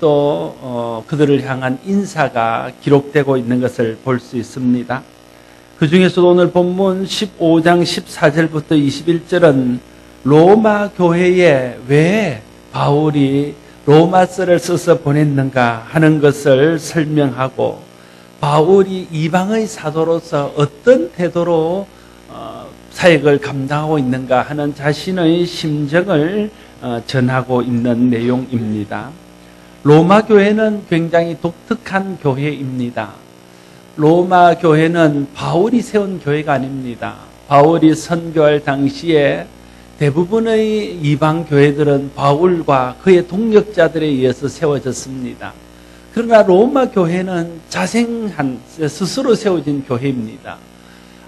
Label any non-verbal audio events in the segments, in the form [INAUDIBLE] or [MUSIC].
또 어, 그들을 향한 인사가 기록되고 있는 것을 볼 수 있습니다. 그 중에서도 오늘 본문 15장 14절부터 21절은 로마 교회에 왜 바울이 로마서를 써서 보냈는가 하는 것을 설명하고 바울이 이방의 사도로서 어떤 태도로 어, 사역을 감당하고 있는가 하는 자신의 심정을 어, 전하고 있는 내용입니다. 로마 교회는 굉장히 독특한 교회입니다. 로마 교회는 바울이 세운 교회가 아닙니다. 바울이 선교할 당시에 대부분의 이방 교회들은 바울과 그의 동력자들에 의해서 세워졌습니다. 그러나 로마 교회는 자생한 스스로 세워진 교회입니다.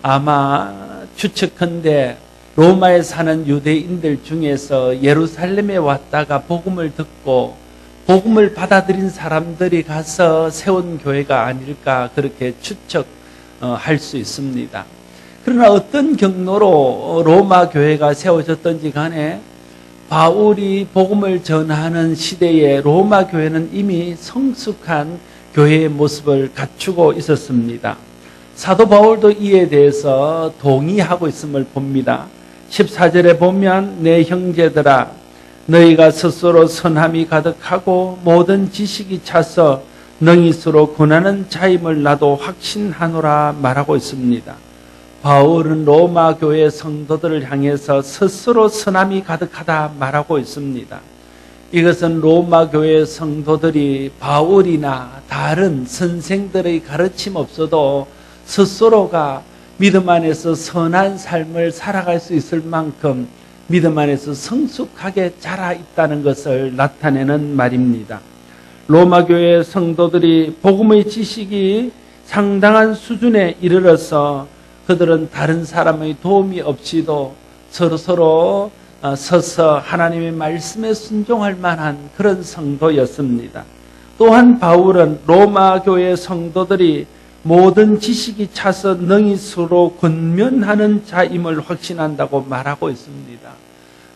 아마 추측컨대 로마에 사는 유대인들 중에서 예루살렘에 왔다가 복음을 듣고 복음을 받아들인 사람들이 가서 세운 교회가 아닐까 그렇게 추측할 수 있습니다. 그러나 어떤 경로로 로마 교회가 세워졌던지 간에 바울이 복음을 전하는 시대에 로마 교회는 이미 성숙한 교회의 모습을 갖추고 있었습니다. 사도 바울도 이에 대해서 동의하고 있음을 봅니다. 14절에 보면 내 형제들아 너희가 스스로 선함이 가득하고 모든 지식이 차서 능이스로 권하는 자임을 나도 확신하노라 말하고 있습니다. 바울은 로마 교회 성도들을 향해서 스스로 선함이 가득하다 말하고 있습니다. 이것은 로마 교회 성도들이 바울이나 다른 선생들의 가르침 없어도 스스로가 믿음 안에서 선한 삶을 살아갈 수 있을 만큼 믿음 안에서 성숙하게 자라 있다는 것을 나타내는 말입니다. 로마 교회 성도들이 복음의 지식이 상당한 수준에 이르러서 그들은 다른 사람의 도움이 없이도 서로 서로 어, 서서 하나님의 말씀에 순종할 만한 그런 성도였습니다. 또한 바울은 로마 교회 성도들이 모든 지식이 차서 능히 서로 권면하는 자임을 확신한다고 말하고 있습니다.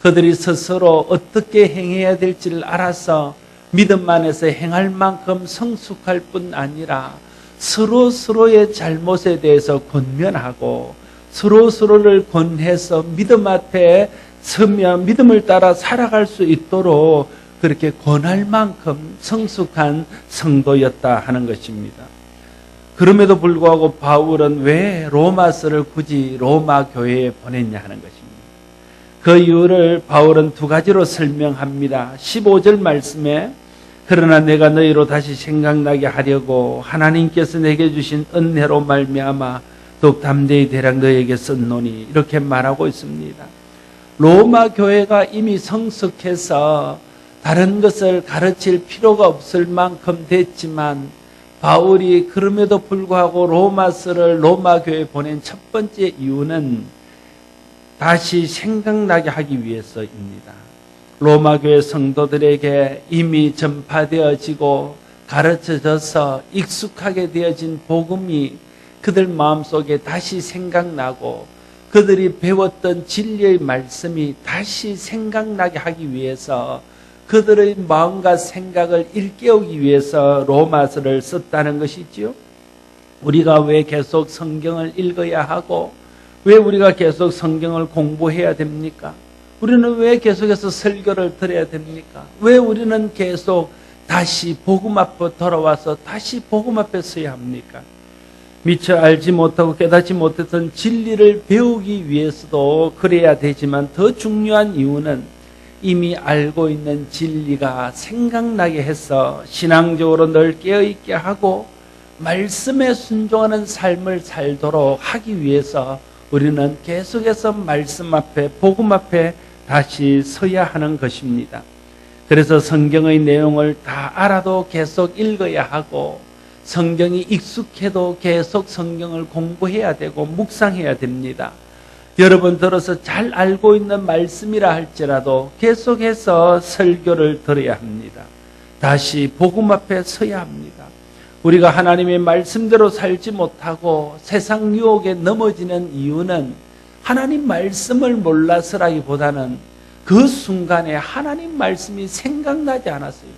그들이 스스로 어떻게 행해야 될지를 알아서 믿음 안에서 행할 만큼 성숙할 뿐 아니라 서로 서로의 잘못에 대해서 권면하고 서로 서로를 권해서 믿음 앞에 서며 믿음을 따라 살아갈 수 있도록 그렇게 권할 만큼 성숙한 성도였다 하는 것입니다. 그럼에도 불구하고 바울은 왜 로마서를 굳이 로마 교회에 보냈냐 하는 것입니다. 그 이유를 바울은 두 가지로 설명합니다. 15절 말씀에 그러나 내가 너희로 다시 생각나게 하려고 하나님께서 내게 주신 은혜로 말미암아 더욱 담대히 대략 너에게 썼노니 이렇게 말하고 있습니다. 로마 교회가 이미 성숙해서 다른 것을 가르칠 필요가 없을 만큼 됐지만 바울이 그럼에도 불구하고 로마서를 로마 교회에 보낸 첫 번째 이유는 다시 생각나게 하기 위해서입니다. 로마 교회 성도들에게 이미 전파되어지고 가르쳐져서 익숙하게 되어진 복음이 그들 마음속에 다시 생각나고 그들이 배웠던 진리의 말씀이 다시 생각나게 하기 위해서 그들의 마음과 생각을 일깨우기 위해서 로마서를 썼다는 것이지요. 우리가 왜 계속 성경을 읽어야 하고 왜 우리가 계속 성경을 공부해야 됩니까? 우리는 왜 계속해서 설교를 들어야 됩니까? 왜 우리는 계속 다시 복음 앞에 돌아와서 다시 복음 앞에 서야 합니까? 미처 알지 못하고 깨닫지 못했던 진리를 배우기 위해서도 그래야 되지만 더 중요한 이유는 이미 알고 있는 진리가 생각나게 해서 신앙적으로 늘 깨어있게 하고 말씀에 순종하는 삶을 살도록 하기 위해서 우리는 계속해서 말씀 앞에 복음 앞에 다시 서야 하는 것입니다. 그래서 성경의 내용을 다 알아도 계속 읽어야 하고 성경이 익숙해도 계속 성경을 공부해야 되고 묵상해야 됩니다. 여러분 들어서 잘 알고 있는 말씀이라 할지라도 계속해서 설교를 들어야 합니다. 다시 복음 앞에 서야 합니다. 우리가 하나님의 말씀대로 살지 못하고 세상 유혹에 넘어지는 이유는 하나님 말씀을 몰라서라기보다는 그 순간에 하나님 말씀이 생각나지 않았습니다.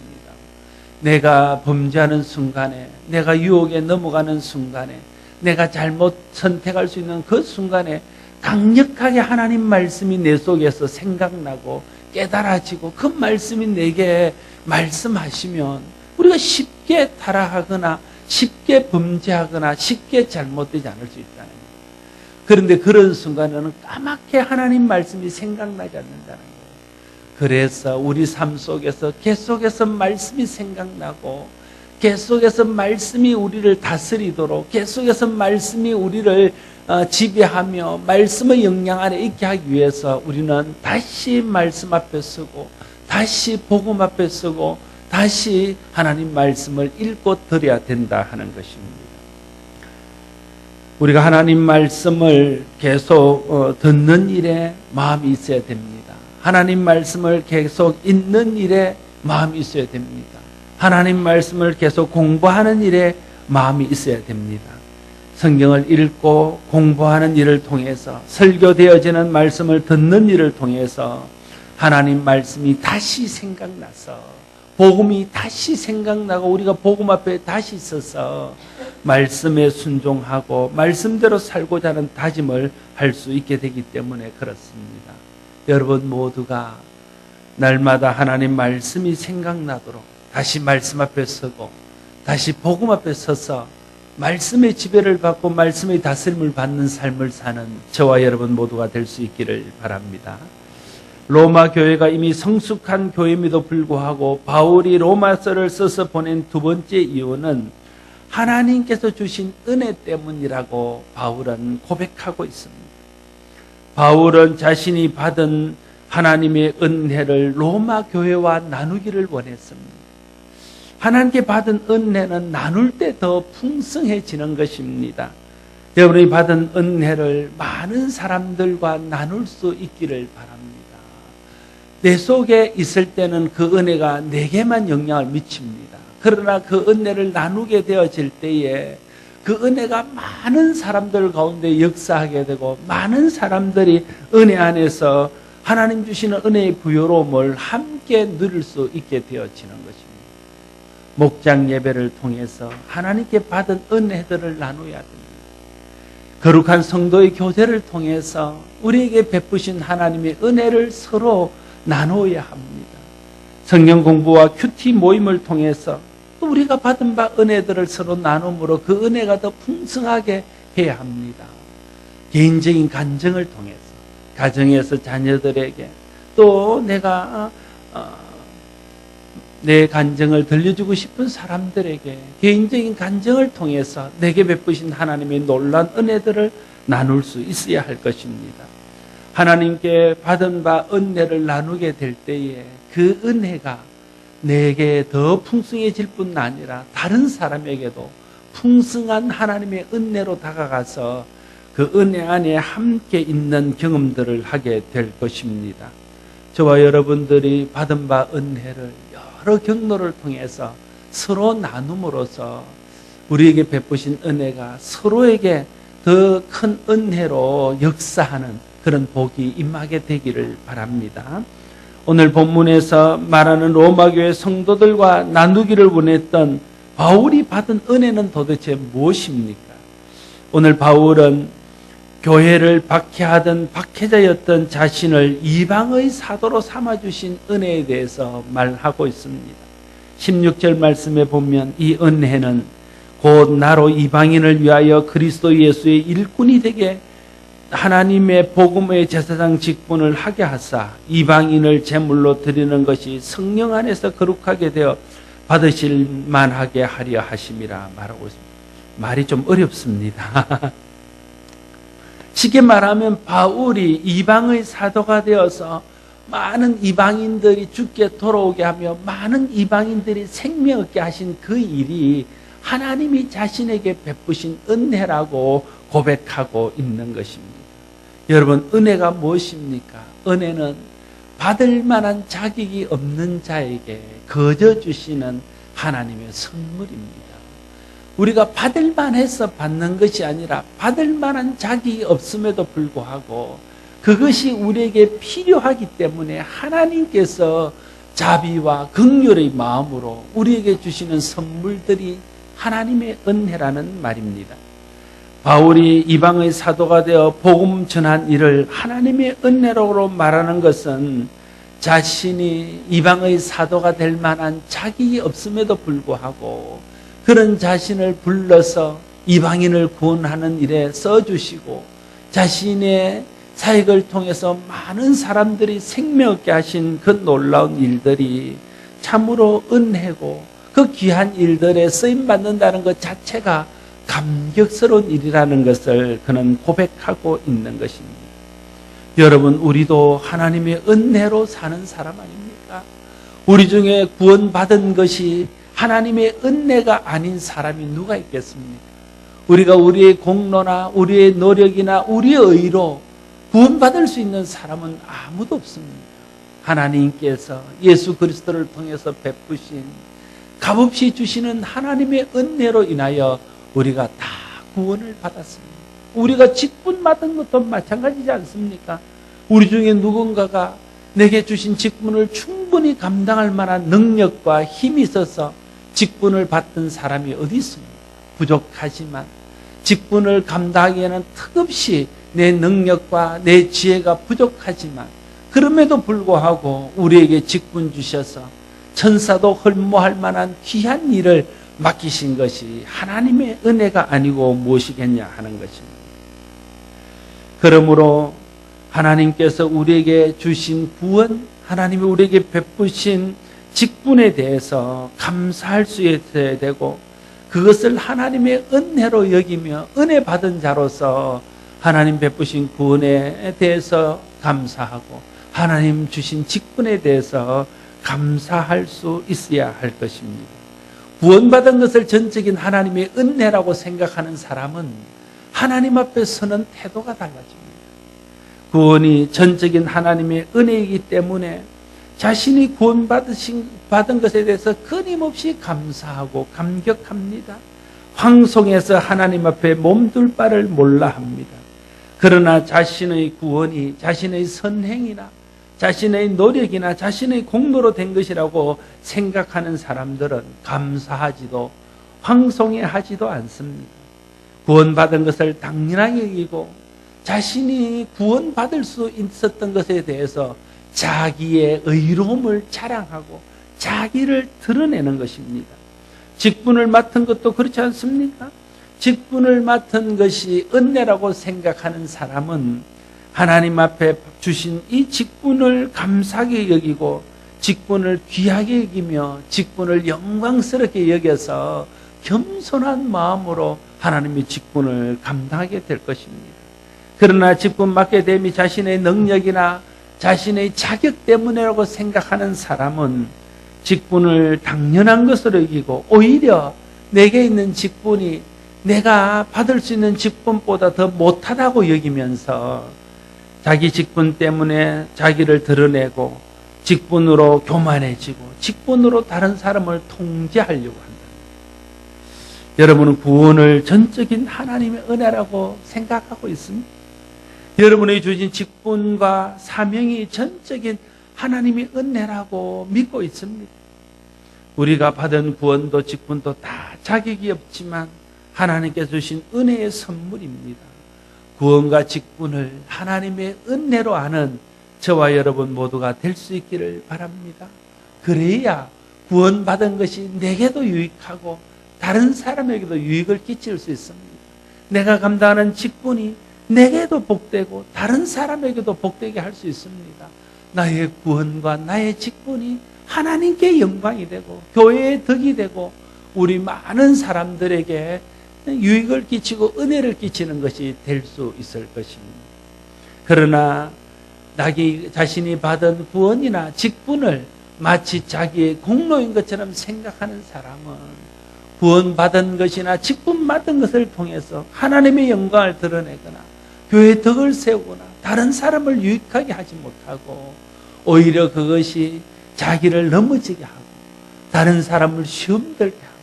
내가 범죄하는 순간에, 내가 유혹에 넘어가는 순간에, 내가 잘못 선택할 수 있는 그 순간에 강력하게 하나님 말씀이 내 속에서 생각나고 깨달아지고 그 말씀이 내게 말씀하시면 우리가 쉽게 타락하거나 쉽게 범죄하거나 쉽게 잘못되지 않을 수 있다는 거예요. 그런데 그런 순간에는 까맣게 하나님 말씀이 생각나지 않는다는 거예요. 그래서 우리 삶 속에서 계속해서 말씀이 생각나고 계속해서 말씀이 우리를 다스리도록 계속해서 말씀이 우리를 어, 지배하며 말씀의 영향 아래 있게 하기 위해서 우리는 다시 말씀 앞에 서고 다시 복음 앞에 서고 다시 하나님 말씀을 읽고 드려야 된다 하는 것입니다. 우리가 하나님 말씀을 계속 어, 듣는 일에 마음이 있어야 됩니다. 하나님 말씀을 계속 읽는 일에 마음이 있어야 됩니다. 하나님 말씀을 계속 공부하는 일에 마음이 있어야 됩니다. 성경을 읽고 공부하는 일을 통해서 설교되어지는 말씀을 듣는 일을 통해서 하나님 말씀이 다시 생각나서 복음이 다시 생각나고 우리가 복음 앞에 다시 있어서 말씀에 순종하고 말씀대로 살고자 하는 다짐을 할 수 있게 되기 때문에 그렇습니다. 여러분 모두가 날마다 하나님 말씀이 생각나도록 다시 말씀 앞에 서고 다시 복음 앞에 서서 말씀의 지배를 받고 말씀의 다스림을 받는 삶을 사는 저와 여러분 모두가 될 수 있기를 바랍니다. 로마 교회가 이미 성숙한 교회임에도 불구하고 바울이 로마서를 써서 보낸 두 번째 이유는 하나님께서 주신 은혜 때문이라고 바울은 고백하고 있습니다. 바울은 자신이 받은 하나님의 은혜를 로마 교회와 나누기를 원했습니다. 하나님께 받은 은혜는 나눌 때 더 풍성해지는 것입니다. 여러분이 받은 은혜를 많은 사람들과 나눌 수 있기를 바랍니다. 내 속에 있을 때는 그 은혜가 내게만 영향을 미칩니다. 그러나 그 은혜를 나누게 되어질 때에 그 은혜가 많은 사람들 가운데 역사하게 되고 많은 사람들이 은혜 안에서 하나님 주시는 은혜의 부여로움을 함께 누릴 수 있게 되어지는 것입니다. 목장 예배를 통해서 하나님께 받은 은혜들을 나누어야 됩니다. 거룩한 성도의 교제를 통해서 우리에게 베푸신 하나님의 은혜를 서로 나누어야 합니다. 성경 공부와 큐티 모임을 통해서 또 우리가 받은 바 은혜들을 서로 나눔으로 그 은혜가 더 풍성하게 해야 합니다. 개인적인 간증을 통해서 가정에서 자녀들에게 또 내가 어, 내 간증을 들려주고 싶은 사람들에게 개인적인 간증을 통해서 내게 베푸신 하나님의 놀란 은혜들을 나눌 수 있어야 할 것입니다. 하나님께 받은 바 은혜를 나누게 될 때에 그 은혜가 내게 더 풍성해질 뿐 아니라 다른 사람에게도 풍성한 하나님의 은혜로 다가가서 그 은혜 안에 함께 있는 경험들을 하게 될 것입니다. 저와 여러분들이 받은 바 은혜를 여러 경로를 통해서 서로 나눔으로써 우리에게 베푸신 은혜가 서로에게 더 큰 은혜로 역사하는 그런 복이 임하게 되기를 바랍니다. 오늘 본문에서 말하는 로마교회 성도들과 나누기를 원했던 바울이 받은 은혜는 도대체 무엇입니까? 오늘 바울은 교회를 박해하던 박해자였던 자신을 이방의 사도로 삼아주신 은혜에 대해서 말하고 있습니다. 16절 말씀에 보면 이 은혜는 곧 나로 이방인을 위하여 그리스도 예수의 일꾼이 되게 하나님의 복음의 제사장 직분을 하게 하사 이방인을 제물로 드리는 것이 성령 안에서 거룩하게 되어 받으실 만하게 하려 하심이라 말하고 있습니다. 말이 좀 어렵습니다. [LAUGHS] 쉽게 말하면 바울이 이방의 사도가 되어서 많은 이방인들이 죽게 돌아오게 하며 많은 이방인들이 생명 얻게 하신 그 일이 하나님이 자신에게 베푸신 은혜라고 고백하고 있는 것입니다. 여러분, 은혜가 무엇입니까? 은혜는 받을 만한 자격이 없는 자에게 거저 주시는 하나님의 선물입니다. 우리가 받을 만해서 받는 것이 아니라 받을 만한 자격이 없음에도 불구하고 그것이 우리에게 필요하기 때문에 하나님께서 자비와 극렬의 마음으로 우리에게 주시는 선물들이 하나님의 은혜라는 말입니다. 바울이 이방의 사도가 되어 복음 전한 일을 하나님의 은혜로 말하는 것은 자신이 이방의 사도가 될 만한 자격이 없음에도 불구하고 그런 자신을 불러서 이방인을 구원하는 일에 써주시고 자신의 사역을 통해서 많은 사람들이 생명 얻게 하신 그 놀라운 일들이 참으로 은혜고 그 귀한 일들에 쓰임 받는다는 것 자체가 감격스러운 일이라는 것을 그는 고백하고 있는 것입니다. 여러분, 우리도 하나님의 은혜로 사는 사람 아닙니까? 우리 중에 구원받은 것이 하나님의 은혜가 아닌 사람이 누가 있겠습니까? 우리가 우리의 공로나 우리의 노력이나 우리의 의로 구원받을 수 있는 사람은 아무도 없습니다. 하나님께서 예수 그리스도를 통해서 베푸신 값없이 주시는 하나님의 은혜로 인하여 우리가 다 구원을 받았습니다. 우리가 직분 받은 것도 마찬가지지 않습니까? 우리 중에 누군가가 내게 주신 직분을 충분히 감당할 만한 능력과 힘이 있어서 직분을 받던 사람이 어디 있습니까? 부족하지만 직분을 감당하기에는 턱없이 내 능력과 내 지혜가 부족하지만 그럼에도 불구하고 우리에게 직분 주셔서 천사도 헐모할 만한 귀한 일을 맡기신 것이 하나님의 은혜가 아니고 무엇이겠냐 하는 것입니다. 그러므로 하나님께서 우리에게 주신 구원, 하나님이 우리에게 베푸신 직분에 대해서 감사할 수 있어야 되고 그것을 하나님의 은혜로 여기며 은혜 받은 자로서 하나님 베푸신 구원에 대해서 감사하고 하나님 주신 직분에 대해서 감사할 수 있어야 할 것입니다. 구원받은 것을 전적인 하나님의 은혜라고 생각하는 사람은 하나님 앞에 서는 태도가 달라집니다. 구원이 전적인 하나님의 은혜이기 때문에 자신이 구원받으신 받은 것에 대해서 끊임없이 감사하고 감격합니다. 황송해서 하나님 앞에 몸둘 바를 몰라 합니다. 그러나 자신의 구원이 자신의 선행이나 자신의 노력이나 자신의 공로로 된 것이라고 생각하는 사람들은 감사하지도 황송해 하지도 않습니다. 구원받은 것을 당연하게 여기고 자신이 구원받을 수 있었던 것에 대해서 자기의 의로움을 자랑하고 자기를 드러내는 것입니다. 직분을 맡은 것도 그렇지 않습니까? 직분을 맡은 것이 은혜라고 생각하는 사람은 하나님 앞에 주신 이 직분을 감사하게 여기고 직분을 귀하게 여기며 직분을 영광스럽게 여겨서 겸손한 마음으로 하나님의 직분을 감당하게 될 것입니다. 그러나 직분 맡게 됨이 자신의 능력이나 자신의 자격 때문이라고 생각하는 사람은 직분을 당연한 것으로 여기고 오히려 내게 있는 직분이 내가 받을 수 있는 직분보다 더 못하다고 여기면서 자기 직분 때문에 자기를 드러내고 직분으로 교만해지고 직분으로 다른 사람을 통제하려고 한다. 여러분은 구원을 전적인 하나님의 은혜라고 생각하고 있습니다. 여러분의 주신 직분과 사명이 전적인 하나님의 은혜라고 믿고 있습니다. 우리가 받은 구원도 직분도 다 자격이 없지만 하나님께서 주신 은혜의 선물입니다. 구원과 직분을 하나님의 은혜로 아는 저와 여러분 모두가 될 수 있기를 바랍니다. 그래야 구원받은 것이 내게도 유익하고 다른 사람에게도 유익을 끼칠 수 있습니다. 내가 감당하는 직분이 내게도 복되고 다른 사람에게도 복되게 할 수 있습니다. 나의 구원과 나의 직분이 하나님께 영광이 되고 교회의 덕이 되고 우리 많은 사람들에게 유익을 끼치고 은혜를 끼치는 것이 될 수 있을 것입니다. 그러나 자기 자신이 받은 구원이나 직분을 마치 자기의 공로인 것처럼 생각하는 사람은 구원받은 것이나 직분 받은 것을 통해서 하나님의 영광을 드러내거나 교회 덕을 세우거나 다른 사람을 유익하게 하지 못하고 오히려 그것이 자기를 넘어지게 하고 다른 사람을 시험 들게 하고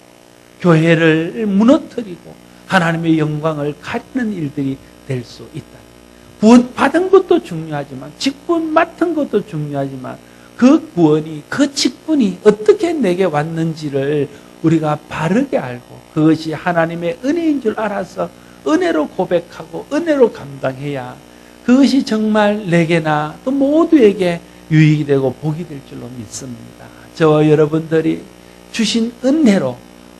교회를 무너뜨리고 하나님의 영광을 가리는 일들이 될 수 있다. 구원 받은 것도 중요하지만 직분 맡은 것도 중요하지만 그 구원이, 그 직분이 어떻게 내게 왔는지를 우리가 바르게 알고 그것이 하나님의 은혜인 줄 알아서 은혜로 고백하고 은혜로 감당해야 그것이 정말 내게나 또 모두에게 유익이 되고 복이 될 줄로 믿습니다. 저와 여러분들이 주신 은혜로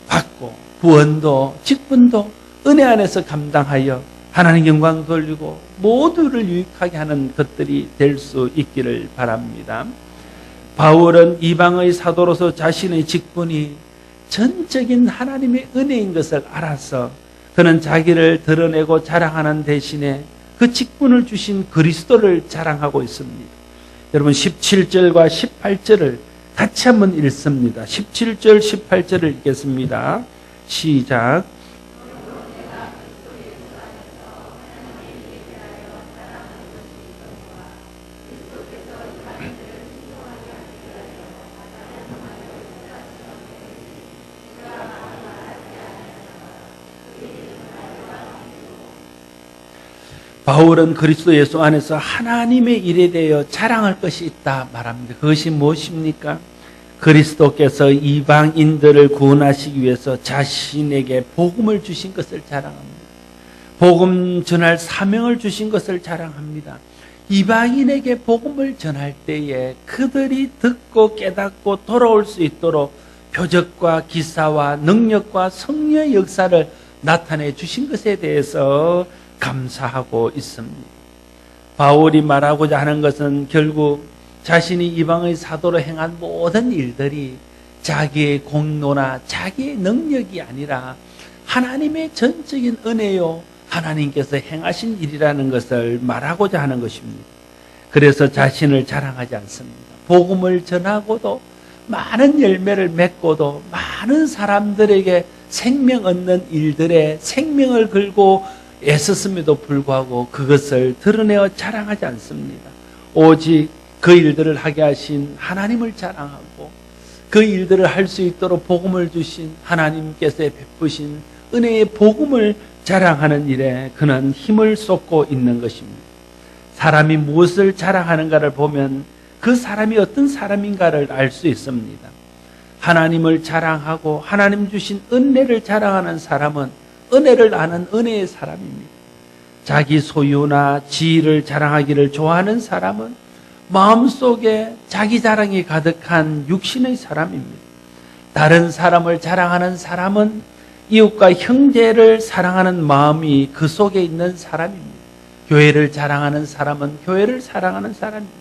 받고 구원도 직분도 은혜 안에서 감당하여 하나님 영광 돌리고 모두를 유익하게 하는 것들이 될 수 있기를 바랍니다. 바울은 이방의 사도로서 자신의 직분이 전적인 하나님의 은혜인 것을 알아서 그는 자기를 드러내고 자랑하는 대신에 그 직분을 주신 그리스도를 자랑하고 있습니다. 여러분 17절과 18절을 같이 한번 읽습니다. 17절 18절을 읽겠습니다. 시작. 바울은 그리스도 예수 안에서 하나님의 일에 대하여 자랑할 것이 있다 말합니다. 그것이 무엇입니까? 그리스도께서 이방인들을 구원하시기 위해서 자신에게 복음을 주신 것을 자랑합니다. 복음 전할 사명을 주신 것을 자랑합니다. 이방인에게 복음을 전할 때에 그들이 듣고 깨닫고 돌아올 수 있도록 표적과 기사와 능력과 성령의 역사를 나타내 주신 것에 대해서 감사하고 있습니다. 바울이 말하고자 하는 것은 결국 자신이 이방의 사도로 행한 모든 일들이 자기의 공로나 자기의 능력이 아니라 하나님의 전적인 은혜요 하나님께서 행하신 일이라는 것을 말하고자 하는 것입니다. 그래서 자신을 자랑하지 않습니다. 복음을 전하고도 많은 열매를 맺고도 많은 사람들에게 생명 얻는 일들에 생명을 걸고 애썼음에도 불구하고 그것을 드러내어 자랑하지 않습니다. 오직 그 일들을 하게 하신 하나님을 자랑하고 그 일들을 할 수 있도록 복음을 주신 하나님께서 베푸신 은혜의 복음을 자랑하는 일에 그는 힘을 쏟고 있는 것입니다. 사람이 무엇을 자랑하는가를 보면 그 사람이 어떤 사람인가를 알 수 있습니다. 하나님을 자랑하고 하나님 주신 은혜를 자랑하는 사람은 은혜를 아는 은혜의 사람입니다. 자기 소유나 지위를 자랑하기를 좋아하는 사람은 마음속에 자기 자랑이 가득한 육신의 사람입니다. 다른 사람을 자랑하는 사람은 이웃과 형제를 사랑하는 마음이 그 속에 있는 사람입니다. 교회를 자랑하는 사람은 교회를 사랑하는 사람입니다.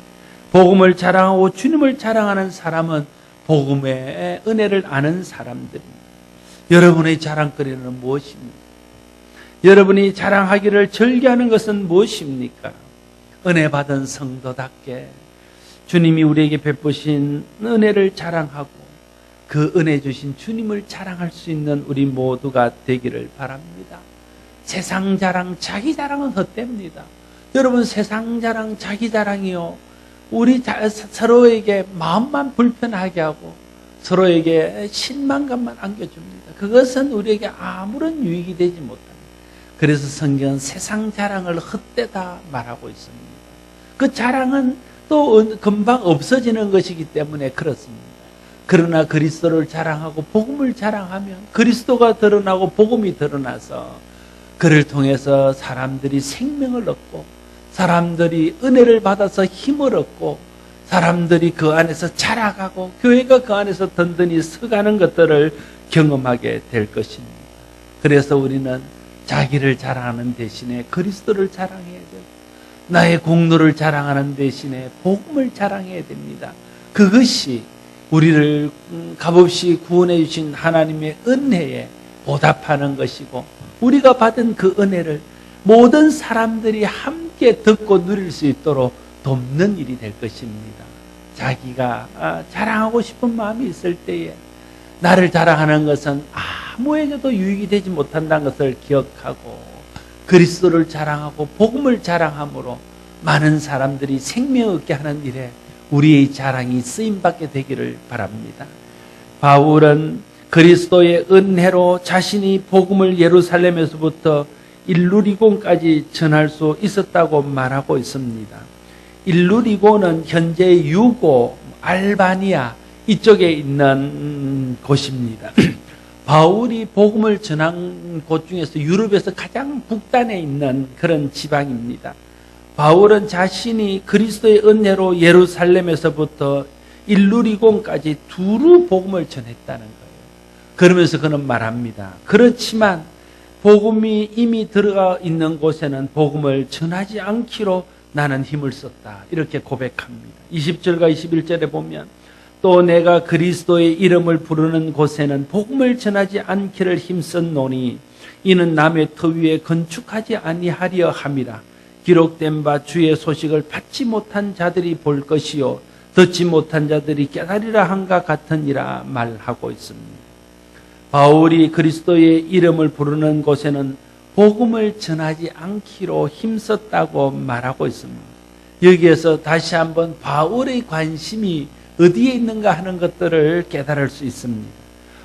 복음을 자랑하고 주님을 자랑하는 사람은 복음의 은혜를 아는 사람들입니다. 여러분의 자랑거리는 무엇입니까? 여러분이 자랑하기를 즐겨하는 것은 무엇입니까? 은혜 받은 성도답게 주님이 우리에게 베푸신 은혜를 자랑하고 그 은혜 주신 주님을 자랑할 수 있는 우리 모두가 되기를 바랍니다. 세상 자랑, 자기 자랑은 헛됩니다. 여러분 세상 자랑, 자기 자랑이요. 우리 서로에게 마음만 불편하게 하고 서로에게 실망감만 안겨줍니다. 그것은 우리에게 아무런 유익이 되지 못합니다. 그래서 성경은 세상 자랑을 헛되다 말하고 있습니다. 그 자랑은 또 금방 없어지는 것이기 때문에 그렇습니다. 그러나 그리스도를 자랑하고 복음을 자랑하면 그리스도가 드러나고 복음이 드러나서 그를 통해서 사람들이 생명을 얻고 사람들이 은혜를 받아서 힘을 얻고 사람들이 그 안에서 자라가고 교회가 그 안에서 든든히 서가는 것들을 경험하게 될 것입니다. 그래서 우리는 자기를 자랑하는 대신에 그리스도를 자랑해야 돼요. 나의 공로를 자랑하는 대신에 복음을 자랑해야 됩니다. 그것이 우리를 값없이 구원해 주신 하나님의 은혜에 보답하는 것이고 우리가 받은 그 은혜를 모든 사람들이 함께 듣고 누릴 수 있도록 돕는 일이 될 것입니다. 자기가 아, 자랑하고 싶은 마음이 있을 때에 나를 자랑하는 것은 아무에게도 유익이 되지 못한다는 것을 기억하고 그리스도를 자랑하고 복음을 자랑함으로 많은 사람들이 생명 얻게 하는 일에 우리의 자랑이 쓰임 받게 되기를 바랍니다. 바울은 그리스도의 은혜로 자신이 복음을 예루살렘에서부터 일루리곤까지 전할 수 있었다고 말하고 있습니다. 일루리곤은 현재 유고 알바니아 이쪽에 있는 곳입니다. [CLEARS THROAT] 바울이 복음을 전한 곳 중에서 유럽에서 가장 북단에 있는 그런 지방입니다. 바울은 자신이 그리스도의 은혜로 예루살렘에서부터 일루리곤까지 두루 복음을 전했다는 거예요. 그러면서 그는 말합니다. 그렇지만 복음이 이미 들어가 있는 곳에는 복음을 전하지 않기로 나는 힘을 썼다. 이렇게 고백합니다. 20절과 21절에 보면 또 내가 그리스도의 이름을 부르는 곳에는 복음을 전하지 않기를 힘썼노니 이는 남의 터 위에 건축하지 아니하려 함이라. 기록된 바 주의 소식을 받지 못한 자들이 볼 것이요 듣지 못한 자들이 깨달으라 한가 같으니라 말하고 있습니다. 바울이 그리스도의 이름을 부르는 곳에는 복음을 전하지 않기로 힘썼다고 말하고 있습니다. 여기에서 다시 한번 바울의 관심이 어디에 있는가 하는 것들을 깨달을 수 있습니다.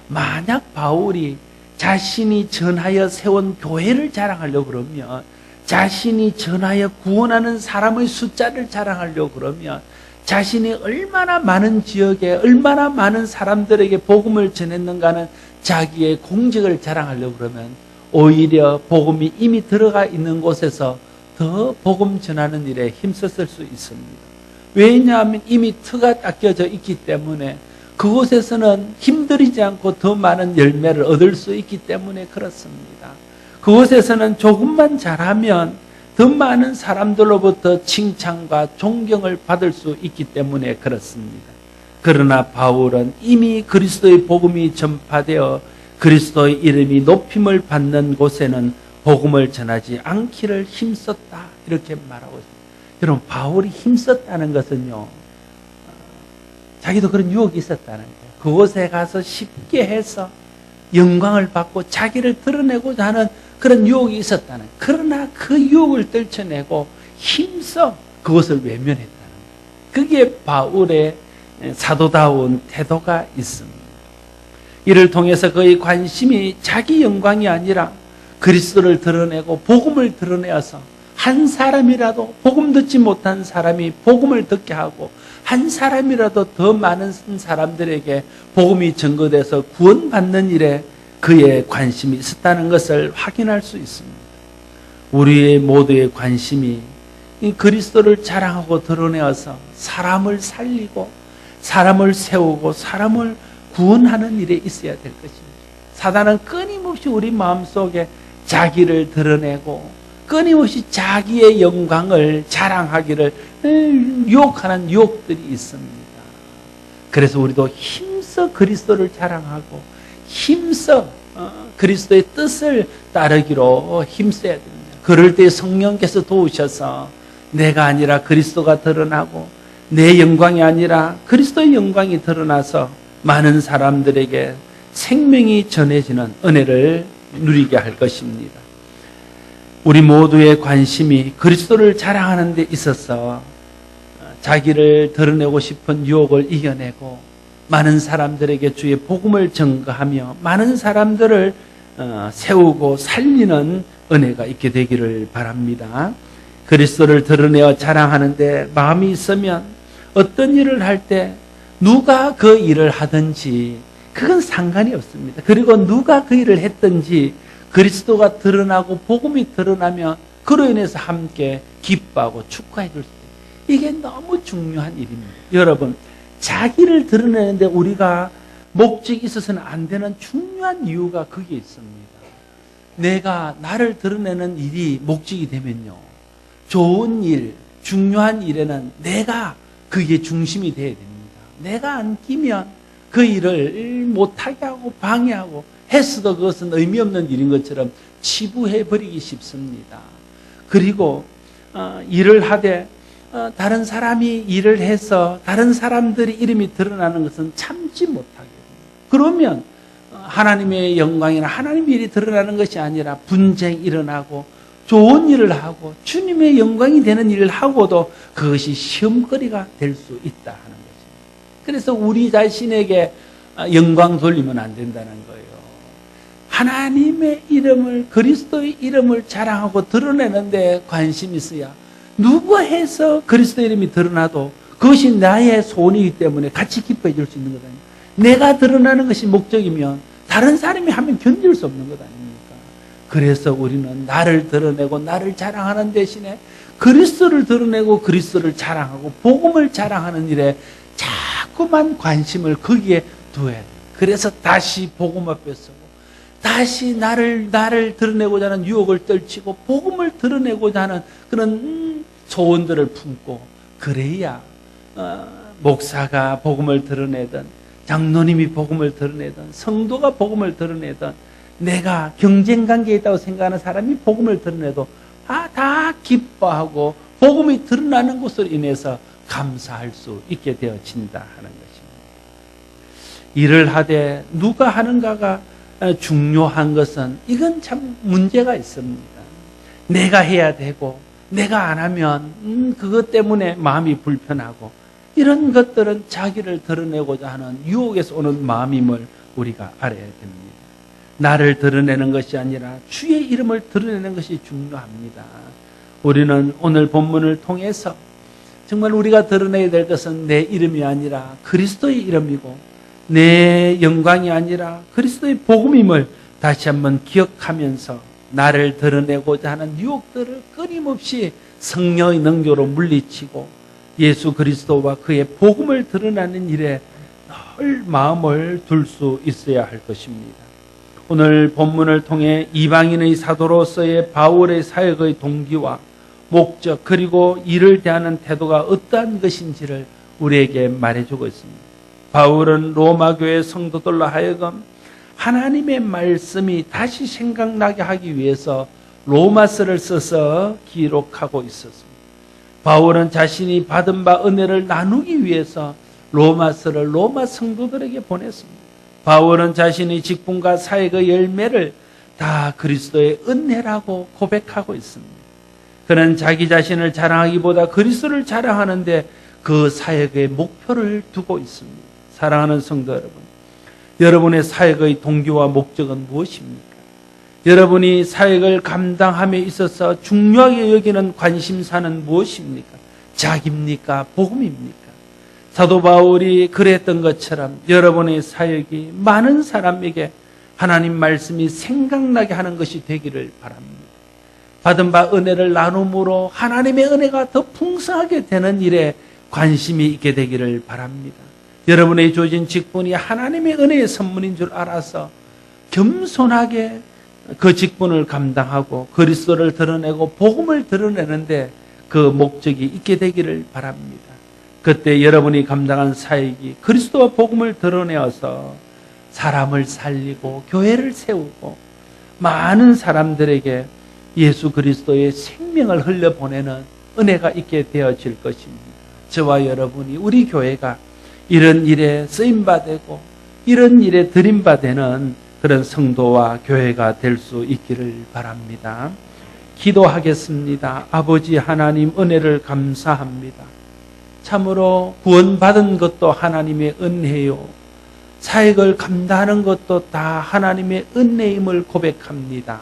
만약 바울이 자신이 전하여 세운 교회를 자랑하려고 그러면 자신이 전하여 구원하는 사람의 숫자를 자랑하려고 그러면 자신이 얼마나 많은 지역에 얼마나 많은 사람들에게 복음을 전했는가는 자기의 공적을 자랑하려고 그러면 오히려 복음이 이미 들어가 있는 곳에서 더 복음 전하는 일에 힘썼을 수 있습니다. 왜냐하면 이미 터가 닦여져 있기 때문에 그곳에서는 힘들이지 않고 더 많은 열매를 얻을 수 있기 때문에 그렇습니다. 그곳에서는 조금만 잘하면 더 많은 사람들로부터 칭찬과 존경을 받을 수 있기 때문에 그렇습니다. 그러나 바울은 이미 그리스도의 복음이 전파되어 그리스도의 이름이 높임을 받는 곳에는 복음을 전하지 않기를 힘썼다. 이렇게 말하고 있습니다. 여러분, 바울이 힘썼다는 것은요, 자기도 그런 유혹이 있었다는 거예요. 그곳에 가서 쉽게 해서 영광을 받고 자기를 드러내고자 하는 그런 유혹이 있었다는 거예요. 그러나 그 유혹을 떨쳐내고 힘써 그것을 외면했다는 거예요. 그게 바울의 사도다운 태도가 있습니다. 이를 통해서 그의 관심이 자기 영광이 아니라 그리스도를 드러내고 복음을 드러내어서 한 사람이라도 복음 듣지 못한 사람이 복음을 듣게 하고 한 사람이라도 더 많은 사람들에게 복음이 증거돼서 구원받는 일에 그의 관심이 있었다는 것을 확인할 수 있습니다. 우리의 모두의 관심이 이 그리스도를 자랑하고 드러내어서 사람을 살리고 사람을 세우고 사람을 구원하는 일에 있어야 될 것입니다. 사단은 끊임없이 우리 마음속에 자기를 드러내고 끊임없이 자기의 영광을 자랑하기를 유혹하는 유혹들이 있습니다. 그래서 우리도 힘써 그리스도를 자랑하고 힘써 어, 그리스도의 뜻을 따르기로 힘써야 됩니다. 그럴 때 성령께서 도우셔서 내가 아니라 그리스도가 드러나고 내 영광이 아니라 그리스도의 영광이 드러나서 많은 사람들에게 생명이 전해지는 은혜를 누리게 할 것입니다. 우리 모두의 관심이 그리스도를 자랑하는 데 있어서 자기를 드러내고 싶은 유혹을 이겨내고 많은 사람들에게 주의 복음을 증거하며 많은 사람들을 어, 세우고 살리는 은혜가 있게 되기를 바랍니다. 그리스도를 드러내어 자랑하는데 마음이 있으면 어떤 일을 할 때 누가 그 일을 하든지 그건 상관이 없습니다. 그리고 누가 그 일을 했든지 그리스도가 드러나고 복음이 드러나면 그로 인해서 함께 기뻐하고 축하해 줄 수 있어요. 이게 너무 중요한 일입니다. 여러분, 자기를 드러내는데 우리가 목적이 있어서는 안 되는 중요한 이유가 거기에 있습니다. 내가 나를 드러내는 일이 목적이 되면요. 좋은 일, 중요한 일에는 내가 그게 중심이 되어야 됩니다. 내가 안 끼면 그 일을 못하게 하고 방해하고 했어도 그것은 의미 없는 일인 것처럼 치부해 버리기 쉽습니다. 그리고 어, 일을 하되 어, 다른 사람이 일을 해서 다른 사람들이 이름이 드러나는 것은 참지 못하게 그러면 어, 하나님의 영광이나 하나님의 일이 드러나는 것이 아니라 분쟁이 일어나고 좋은 일을 하고 주님의 영광이 되는 일을 하고도 그것이 시험거리가 될 수 있다 하는 것입니다. 그래서 우리 자신에게 어, 영광 돌리면 안 된다는 거예요. 하나님의 이름을 그리스도의 이름을 자랑하고 드러내는 데 관심이 있어야 누구 해서 그리스도 이름이 드러나도 그것이 나의 소원이기 때문에 같이 기뻐해 줄 수 있는 것 아닙니까? 내가 드러나는 것이 목적이면 다른 사람이 하면 견딜 수 없는 것 아닙니까? 그래서 우리는 나를 드러내고 나를 자랑하는 대신에 그리스도를 드러내고 그리스도를 자랑하고 복음을 자랑하는 일에 자꾸만 관심을 거기에 두어야 돼. 그래서 다시 복음 앞에 서고 다시 나를 나를 드러내고자 하는 유혹을 떨치고 복음을 드러내고자 하는 그런 음, 소원들을 품고 그래야 어, 목사가 복음을 드러내든 장로님이 복음을 드러내든 성도가 복음을 드러내든 내가 경쟁 관계에 있다고 생각하는 사람이 복음을 드러내도 아, 다 기뻐하고 복음이 드러나는 것으로 인해서 감사할 수 있게 되어진다 하는 것입니다. 일을 하되 누가 하는가가 중요한 것은 이건 참 문제가 있습니다. 내가 해야 되고 내가 안 하면 음, 그것 때문에 마음이 불편하고 이런 것들은 자기를 드러내고자 하는 유혹에서 오는 마음임을 우리가 알아야 됩니다. 나를 드러내는 것이 아니라 주의 이름을 드러내는 것이 중요합니다. 우리는 오늘 본문을 통해서 정말 우리가 드러내야 될 것은 내 이름이 아니라 그리스도의 이름이고 내 영광이 아니라 그리스도의 복음임을 다시 한번 기억하면서 나를 드러내고자 하는 유혹들을 끊임없이 성령의 능력으로 물리치고 예수 그리스도와 그의 복음을 드러나는 일에 늘 마음을 둘 수 있어야 할 것입니다. 오늘 본문을 통해 이방인의 사도로서의 바울의 사역의 동기와 목적 그리고 이를 대하는 태도가 어떠한 것인지를 우리에게 말해주고 있습니다. 바울은 로마 교회 성도들로 하여금 하나님의 말씀이 다시 생각나게 하기 위해서 로마서를 써서 기록하고 있었습니다. 바울은 자신이 받은 바 은혜를 나누기 위해서 로마서를 로마 성도들에게 보냈습니다. 바울은 자신의 직분과 사역의 열매를 다 그리스도의 은혜라고 고백하고 있습니다. 그는 자기 자신을 자랑하기보다 그리스도를 자랑하는데 그 사역의 목표를 두고 있습니다. 사랑하는 성도 여러분, 여러분의 사역의 동기와 목적은 무엇입니까? 여러분이 사역을 감당함에 있어서 중요하게 여기는 관심사는 무엇입니까? 자기입니까? 복음입니까? 사도 바울이 그랬던 것처럼 여러분의 사역이 많은 사람에게 하나님 말씀이 생각나게 하는 것이 되기를 바랍니다. 받은 바 은혜를 나눔으로 하나님의 은혜가 더 풍성하게 되는 일에 관심이 있게 되기를 바랍니다. 여러분의 조진 직분이 하나님의 은혜의 선물인 줄 알아서 겸손하게 그 직분을 감당하고 그리스도를 드러내고 복음을 드러내는데 그 목적이 있게 되기를 바랍니다. 그때 여러분이 감당한 사역이 그리스도와 복음을 드러내어서 사람을 살리고 교회를 세우고 많은 사람들에게 예수 그리스도의 생명을 흘려보내는 은혜가 있게 되어질 것입니다. 저와 여러분이 우리 교회가 이런 일에 쓰임받고 이런 일에 드림받는 그런 성도와 교회가 될 수 있기를 바랍니다. 기도하겠습니다. 아버지 하나님 은혜를 감사합니다. 참으로 구원받은 것도 하나님의 은혜요. 사역을 감당하는 것도 다 하나님의 은혜임을 고백합니다.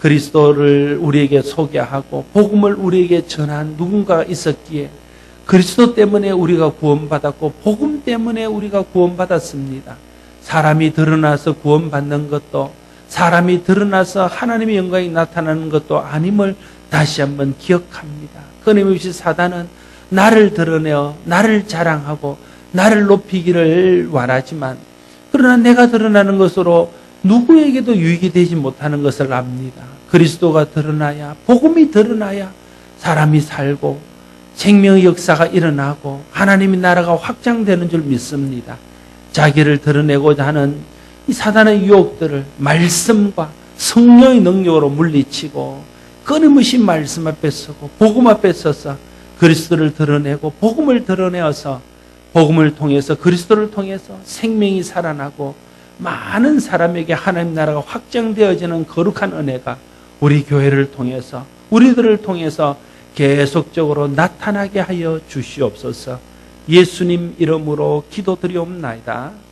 그리스도를 우리에게 소개하고 복음을 우리에게 전한 누군가가 있었기에 그리스도 때문에 우리가 구원받았고 복음 때문에 우리가 구원받았습니다. 사람이 드러나서 구원받는 것도 사람이 드러나서 하나님의 영광이 나타나는 것도 아님을 다시 한번 기억합니다. 끊임없이 사단은 나를 드러내어 나를 자랑하고 나를 높이기를 원하지만 그러나 내가 드러나는 것으로 누구에게도 유익이 되지 못하는 것을 압니다. 그리스도가 드러나야 복음이 드러나야 사람이 살고 생명의 역사가 일어나고 하나님의 나라가 확장되는 줄 믿습니다. 자기를 드러내고자 하는 이 사단의 유혹들을 말씀과 성령의 능력으로 물리치고 끊임없이 말씀 앞에 서고 복음 앞에 서서 그리스도를 드러내고 복음을 드러내어서 복음을 통해서 그리스도를 통해서 생명이 살아나고 많은 사람에게 하나님 나라가 확장되어지는 거룩한 은혜가 우리 교회를 통해서 우리들을 통해서 계속적으로 나타나게 하여 주시옵소서. 예수님 이름으로 기도드리옵나이다.